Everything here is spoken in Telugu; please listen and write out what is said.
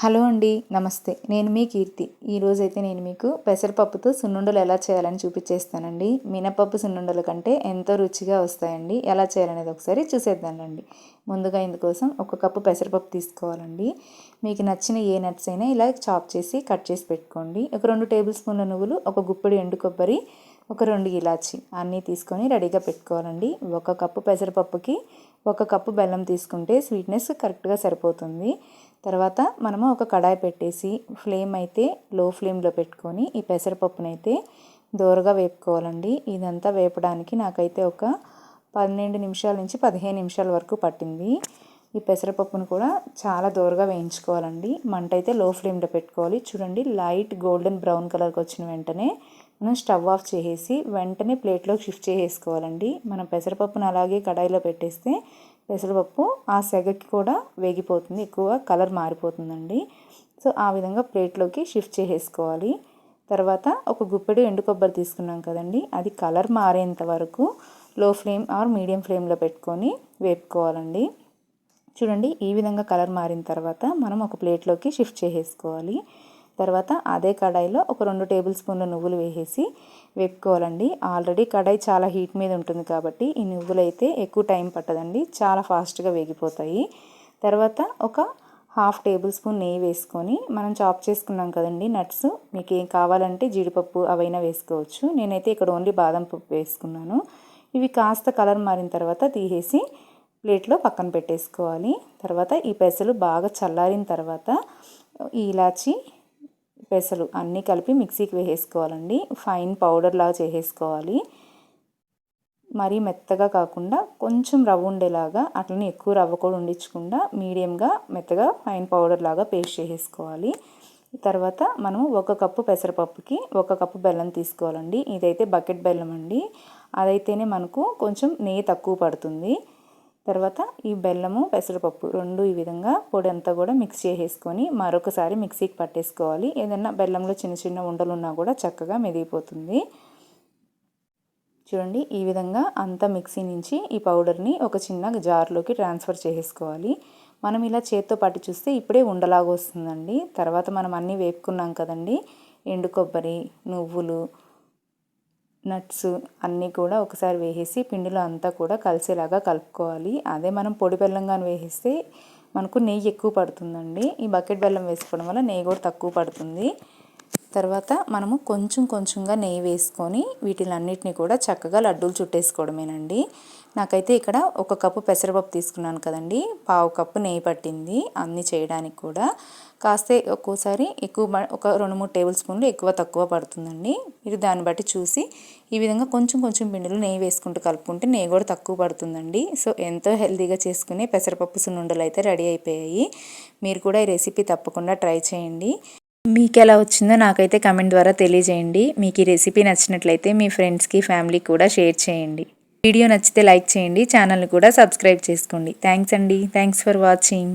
హలో అండి నమస్తే. నేను మీ కీర్తి. ఈరోజైతే నేను మీకు పెసరపప్పుతో సున్నుండలు ఎలా చేయాలని చూపించేస్తానండి. మినపప్పు సున్నుండల కంటే ఎంతో రుచిగా వస్తాయండి. ఎలా చేయాలనేది ఒకసారి చూసేద్దానండి ముందుగా ఇందుకోసం ఒక కప్పు పెసరపప్పు తీసుకోవాలండి. మీకు నచ్చిన ఏ నట్స్ అయినా ఇలా చాప్ చేసి కట్ చేసి పెట్టుకోండి. ఒక రెండు టేబుల్ స్పూన్ల నువ్వులు ఒక గుప్పెడు ఎండు కొబ్బరి ఒక రెండు ఇలాచి అన్నీ తీసుకొని రెడీగా పెట్టుకోవాలండి. ఒక కప్పు పెసరపప్పుకి ఒక కప్పు బెల్లం తీసుకుంటే స్వీట్నెస్ కరెక్ట్గా సరిపోతుంది. తర్వాత మనము ఒక కడాయి పెట్టేసి ఫ్లేమ్ అయితే లో ఫ్లేమ్లో పెట్టుకొని ఈ పెసరపప్పునైతే దోరగా వేపుకోవాలండి. ఇదంతా వేపడానికి నాకైతే ఒక పన్నెండు నిమిషాల నుంచి పదిహేను నిమిషాల వరకు పట్టింది. ఈ పెసరపప్పును కూడా చాలా దోరగా వేయించుకోవాలండి. మంట అయితే లో ఫ్లేమ్లో పెట్టుకోవాలి. చూడండి లైట్ గోల్డెన్ బ్రౌన్ కలర్కి వచ్చిన వెంటనే మనం స్టవ్ ఆఫ్ చేసేసి వెంటనే ప్లేట్లోకి షిఫ్ట్ చేసేసుకోవాలండి. మనం పెసరపప్పును అలాగే కడాయిలో పెట్టేస్తే పెసరపప్పు ఆ సెగకి కూడా వేగిపోతుంది ఎక్కువ కలర్ మారిపోతుందండి. సో ఆ విధంగా ప్లేట్లోకి షిఫ్ట్ చేసేసుకోవాలి. తర్వాత ఒక గుప్పెడు ఎండు కొబ్బరి తీసుకున్నాం కదండి అది కలర్ మారేంత వరకు లో ఫ్లేమ్ ఆర్ మీడియం ఫ్లేమ్లో పెట్టుకొని వేపుకోవాలండి. చూడండి ఈ విధంగా కలర్ మారిన తర్వాత మనం ఒక ప్లేట్లోకి షిఫ్ట్ చేసేసుకోవాలి. తర్వాత అదే కడాయిలో ఒక రెండు టేబుల్ స్పూన్ల నువ్వులు వేసేసి వేపుకోవాలండి. ఆల్రెడీ కడాయి చాలా హీట్ మీద ఉంటుంది కాబట్టి ఈ నువ్వులు అయితే ఎక్కువ టైం పట్టదండి. చాలా ఫాస్ట్గా వేగిపోతాయి. తర్వాత ఒక హాఫ్ టేబుల్ స్పూన్ నెయ్యి వేసుకొని మనం చాప్ చేసుకున్నాం కదండి నట్స్ మీకు ఏం కావాలంటే జీడిపప్పు అవైనా వేసుకోవచ్చు. నేనైతే ఇక్కడ ఓన్లీ బాదం పప్పు వేసుకున్నాను. ఇవి కాస్త కలర్ మారిన తర్వాత తీసేసి ప్లేట్లో పక్కన పెట్టేసుకోవాలి. తర్వాత ఈ పెసలు బాగా చల్లారిన తర్వాత ఈ ఇలాచి పెసలు అన్నీ కలిపి మిక్సీకి వేసేసుకోవాలండి. ఫైన్ పౌడర్ లాగా చేసేసుకోవాలి. మరీ మెత్తగా కాకుండా కొంచెం రవ్వ ఉండేలాగా అట్లనే ఎక్కువ రవ్వ కూడా ఉండించకుండా మీడియంగా మెత్తగా ఫైన్ పౌడర్ లాగా పేస్ట్ చేసేసుకోవాలి. తర్వాత మనం ఒక కప్పు పెసరపప్పుకి ఒక కప్పు బెల్లం తీసుకోవాలండి. ఇదైతే బకెట్ బెల్లం అండి. అదైతేనే మనకు కొంచెం నెయ్యి తక్కువ పడుతుంది. తర్వాత ఈ బెల్లము పెసరపప్పు రెండు ఈ విధంగా పొడి అంతా కూడా మిక్స్ చేసేసుకొని మరొకసారి మిక్సీకి పట్టేసుకోవాలి. ఏదన్నా బెల్లంలో చిన్న చిన్న ఉండలు ఉన్నా కూడా చక్కగా మెదిగిపోతుంది. చూడండి ఈ విధంగా అంతా మిక్సీ నుంచి ఈ పౌడర్ని ఒక చిన్న జార్లోకి ట్రాన్స్ఫర్ చేసేసుకోవాలి. మనం ఇలా చేత్తో పట్టి చూస్తే ఇప్పుడే ఉండలాగా వస్తుందండి. తర్వాత మనం అన్నీ వేపుకున్నాం కదండి. ఎండు కొబ్బరి నువ్వులు నట్స్ అన్నీ కూడా ఒకసారి వేసేసి పిండిలో అంతా కూడా కలిసేలాగా కలుపుకోవాలి. అదే మనం పొడి బెల్లంగాని వేసేస్తే మనకు నెయ్యి ఎక్కువ పడుతుందండి. ఈ బకెట్ బెల్లం వేసుకోవడం వల్ల నెయ్యి కూడా తక్కువ పడుతుంది. తర్వాత మనము కొంచెం కొంచెంగా నెయ్యి వేసుకొని వీటిలన్నిటిని కూడా చక్కగా లడ్డూలు చుట్టేసుకోవడమేనండి. నాకైతే ఇక్కడ ఒక కప్పు పెసరపప్పు తీసుకున్నాను కదండి. పావు కప్పు నెయ్యి పట్టింది అన్నీ చేయడానికి కూడా. కాస్తే ఒక్కోసారి ఎక్కువ ఒక రెండు మూడు టేబుల్ స్పూన్లు ఎక్కువ తక్కువ పడుతుందండి. మీరు దాన్ని బట్టి చూసి ఈ విధంగా కొంచెం కొంచెం పిండిలో నెయ్యి వేసుకుంటూ కలుపుకుంటే నెయ్యి కూడా తక్కువ పడుతుందండి. సో ఎంతో హెల్తీగా చేసుకునే పెసరపప్పు సున్నుండలు అయితే రెడీ అయిపోయాయి. మీరు కూడా ఈ రెసిపీ తప్పకుండా ట్రై చేయండి. మీకు ఎలా వచ్చిందో నాకైతే కమెంట్ ద్వారా తెలియజేయండి. మీకు ఈ రెసిపీ నచ్చినట్లయితే మీ ఫ్రెండ్స్కి ఫ్యామిలీకి కూడా షేర్ చేయండి. వీడియో నచ్చితే లైక్ చేయండి. ఛానల్ని కూడా సబ్స్క్రైబ్ చేసుకోండి. థ్యాంక్స్ అండి. Thanks for watching.